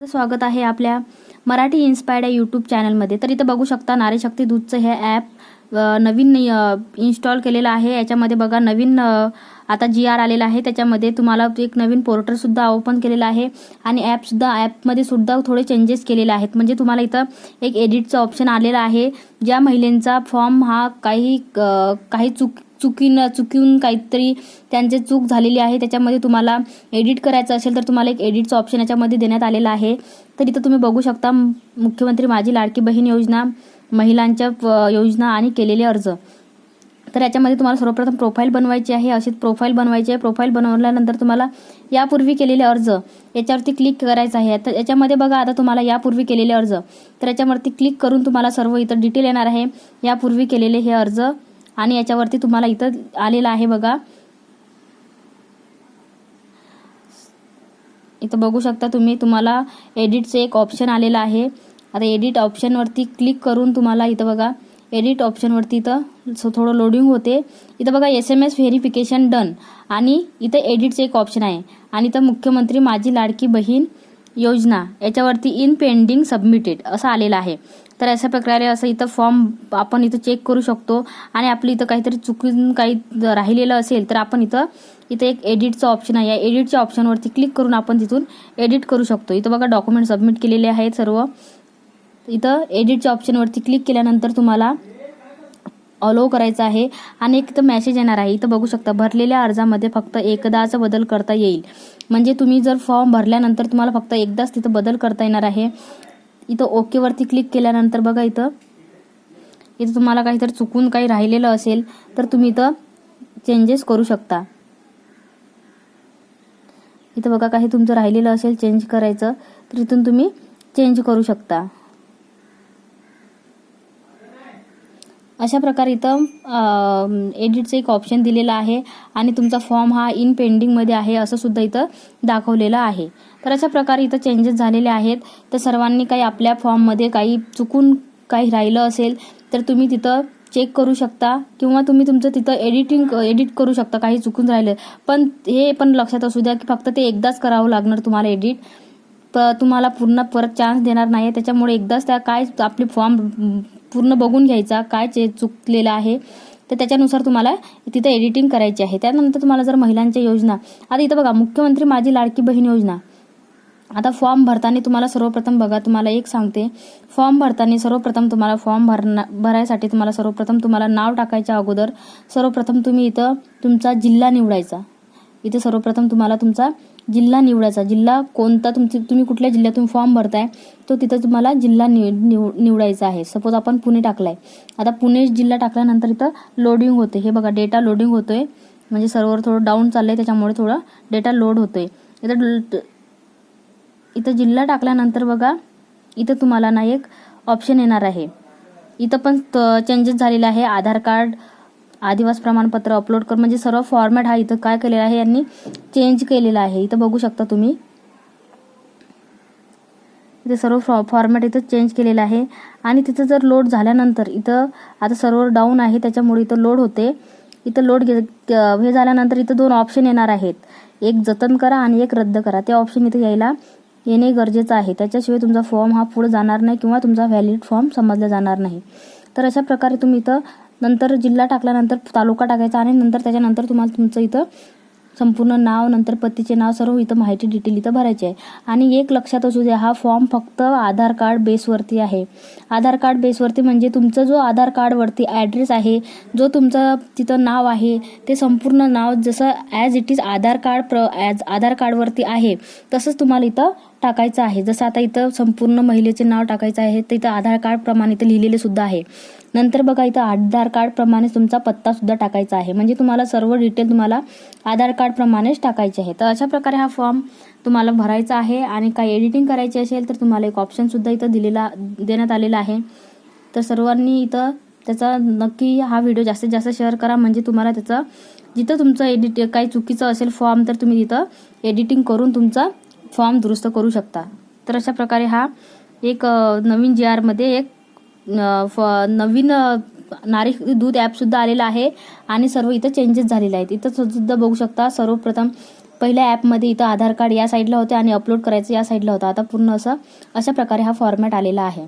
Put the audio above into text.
स्वागत आहे आपल्या मराठी इन्स्पायर्ड या यूट्यूब चॅनलमध्ये तर इथं बघू शकता नारी शक्ती दूधचं हे ॲप नवीन इन्स्टॉल केलेलं आहे. याच्यामध्ये बघा नवीन आता जी आर आलेला आहे. त्याच्यामध्ये तुम्हाला एक नवीन पोर्टलसुद्धा ओपन केलेलं आहे. आणि ॲपसुद्धा ॲपमध्ये सुद्धा थोडे चेंजेस केलेले आहेत. म्हणजे तुम्हाला इथं एक एडिटचं ऑप्शन आलेलं आहे. ज्या महिलेंचा फॉर्म हा काही काही चूक चुकीनं चुकीहून काहीतरी त्यांचे चूक झालेली आहे त्याच्यामध्ये तुम्हाला एडिट करायचं असेल तर तुम्हाला एक एडिटचं ऑप्शन याच्यामध्ये देण्यात आलेलं आहे. तर इथं तुम्ही बघू शकता मुख्यमंत्री माझी लाडकी बहीण योजना महिलांच्या प- योजना आणि केलेले अर्ज. तर याच्यामध्ये तुम्हाला सर्वप्रथम प्रोफाईल बनवायची आहे अशीच प्रोफाईल बनवायची आहे. प्रोफाईल बनवल्यानंतर तुम्हाला यापूर्वी केलेले अर्ज याच्यावरती क्लिक करायचं आहे. तर याच्यामध्ये बघा आता तुम्हाला यापूर्वी केलेले अर्ज. तर याच्यावरती क्लिक करून तुम्हाला सर्व इतर डिटेल येणार आहे. यापूर्वी केलेले हे अर्ज आणि याच्यावरती तुम्हाला इथं आलेलं आहे बघा. इथं बघू शकता तुम्ही तुम्हाला एडिटचं एक ऑप्शन आलेलं आहे. आता एडिट ऑप्शनवरती क्लिक करून तुम्हाला इथं बघा एडिट ऑप्शनवरती इथं थोडं लोडिंग होते. इथं बघा S M S verification done आणि इथं एडिटचं एक ऑप्शन आहे. आणि इथं मुख्यमंत्री माझी लाडकी बहीण योजना याच्यावरती इन पेंडिंग सबमिटेड असं आलेलं आहे. तर अशा प्रकारे असं इथं फॉर्म आपण इथं चेक करू शकतो आणि आपलं इथं काहीतरी चुकून काही राहिलेलं असेल तर आपण इथं इथं एक एडिटचं ऑप्शन आहे. या एडिटच्या ऑप्शनवरती क्लिक करून आपण तिथून एडिट करू शकतो. इथं बघा डॉक्युमेंट सबमिट केलेले आहेत सर्व. इथं एडिटच्या ऑप्शनवरती क्लिक केल्यानंतर तुम्हाला अलो करायचं आहे. आणि एक इथं मॅसेज येणार आहे. इथं बघू शकता भरलेल्या अर्जामध्ये फक्त एकदाच बदल करता येईल. म्हणजे तुम्ही जर फॉर्म भरल्यानंतर तुम्हाला फक्त एकदाच तिथं बदल करता येणार आहे. इथं ओकेवरती क्लिक केल्यानंतर बघा इथं. इथं तुम्हाला काही तर चुकून काही राहिलेलं असेल तर तुम्ही इथं चेंजेस करू शकता. इथं बघा काही तुमचं राहिलेलं असेल चेंज करायचं तर इथून तुम्ही चेंज करू शकता. अशा प्रकारे इथं एडिटचं एक ऑप्शन दिलेलं आहे आणि तुमचा फॉर्म हा इन पेंडिंगमध्ये आहे असं सुद्धा इथं दाखवलेलं आहे. तर अशा प्रकारे इथं चेंजेस झालेले आहेत. तर सर्वांनी काही आपल्या फॉर्ममध्ये काही चुकून काही राहिलं असेल तर तुम्ही तिथं चेक करू शकता किंवा तुम्ही तुमचं तिथं एडिटिंग एडिट करू शकता. काही चुकून राहिलं. पण हे पण लक्षात असू द्या की फक्त ते एकदाच करावं लागणार तुम्हाला एडिट प तुम्हाला पूर्ण परत चान्स देणार नाही त्याच्यामुळे एकदाच त्या काय आपली फॉर्म पूर्ण बघून घ्यायचा काय चे चुकलेलं आहे तर त्याच्यानुसार तुम्हाला तिथं एडिटिंग करायची आहे. त्यानंतर तुम्हाला जर महिलांच्या योजना आता इथं बघा मुख्यमंत्री माझी लाडकी बहीण योजना. आता फॉर्म भरताना तुम्हाला सर्वप्रथम बघा तुम्हाला एक सांगते फॉर्म भरताना सर्वप्रथम तुम्हाला फॉर्म भरणा भरायसाठी तुम्हाला सर्वप्रथम तुम्हाला नाव टाकायच्या अगोदर सर्वप्रथम तुम्ही इथं तुमचा जिल्हा निवडायचा. इथे सर्वप्रथम तुम्हाला तुमचा जिल्हा निवडायचा. जिल्हा कोणता? तुमची तुम्ही कुठल्या जिल्ह्यातून फॉर्म भरताय? तो तिथं तुम्हाला जिल्हा निव निव निवडायचा आहे. सपोज आपण पुणे टाकलाय. आता पुणे जिल्हा टाकल्यानंतर इथं लोडिंग होते. हे बघा डेटा लोडिंग होतोय. म्हणजे सर्व्हर थोडं डाऊन चाललंय त्याच्यामुळे थोडं डेटा लोड होतोय. इथं इथं जिल्हा टाकल्यानंतर बघा इथं तुम्हाला ना एक ऑप्शन येणार आहे. इथं पण चेंजेस झालेलं आहे. आधार कार्ड आदिवास प्रमाणपत्र अपलोड कर. म्हणजे सर्व फॉर्मॅट हा इथं काय केलेला आहे यांनी चेंज केलेला आहे. इथं बघू शकता तुम्ही. इथे सर्व फॉ फॉर्मॅट इथं चेंज केलेलं आहे. आणि तिथं जर लोड झाल्यानंतर इथं आता सर्व्हर डाऊन आहे त्याच्यामुळे इथं लोड होते. इथं लोड घे हे झाल्यानंतर इथं दोन ऑप्शन येणार आहेत. एक जतन करा आणि एक रद्द करा. ते ऑप्शन इथं यायला येणे गरजेचं आहे. त्याच्याशिवाय तुमचा फॉर्म हा पुढे जाणार नाही किंवा तुमचा व्हॅलिड फॉर्म समजला जाणार नाही. तर अशा प्रकारे तुम्ही इथं नंतर जिल्हा टाकल्यानंतर तालुका टाकायचा आणि नंतर त्याच्यानंतर तुम्हाला तुमचं इथं संपूर्ण नाव नंतर पतीचे नाव सर्व इथं माहिती डिटेल इथं भरायची आहे. आणि एक लक्षात असू द्या हा फॉर्म फक्त आधार कार्ड बेसवरती आहे. आधार कार्ड बेसवरती म्हणजे तुमचं जो आधार कार्डवरती ॲड्रेस आहे जो तुमचं तिथं नाव आहे ते संपूर्ण नाव जसं as it is Aadhaar card प्र ॲज आधार कार्डवरती आहे तसंच तुम्हाला इथं टाकायचं आहे. जसं आता इथं संपूर्ण महिलेचे नाव टाकायचं आहे तर इथं आधार कार्ड प्रमाणे इथं लिहिलेले सुद्धा आहे. नंतर बघा इथं आधार कार्डप्रमाणेच तुमचा पत्ता सुद्धा टाकायचा आहे. म्हणजे तुम्हाला सर्व डिटेल तुम्हाला आधार कार्ड प्रमाणेच टाकायचे आहे तर अशा प्रकारे हा फॉर्म तुम्हाला भरायचा आहे आणि काही एडिटिंग करायची असेल तर तुम्हाला एक ऑप्शन सुद्धा इथं दिलेला देण्यात आलेला आहे. तर सर्वांनी इथं त्याचा नक्की हा व्हिडिओ जास्तीत जास्त शेअर करा. म्हणजे तुम्हाला त्याचं जिथं तुमचं एडिट काही चुकीचं असेल फॉर्म तर तुम्ही तिथं एडिटिंग करून तुमचा फॉर्म दुरुस्त करू शकता. तर अशा प्रकारे हा एक नवीन जी आरमध्ये एक फ नवीन नारी दूध ॲपसुद्धा आलेलं आहे आणि सर्व इथं चेंजेस झालेले आहेत. इथं सुद्धा बघू शकता सर्वप्रथम पहिल्या ॲपमध्ये इथं आधार कार्ड या साईडला होते आणि अपलोड करायचं या साईडला होतं. आता पूर्ण असं अशा प्रकारे हा फॉर्मॅट आलेला आहे.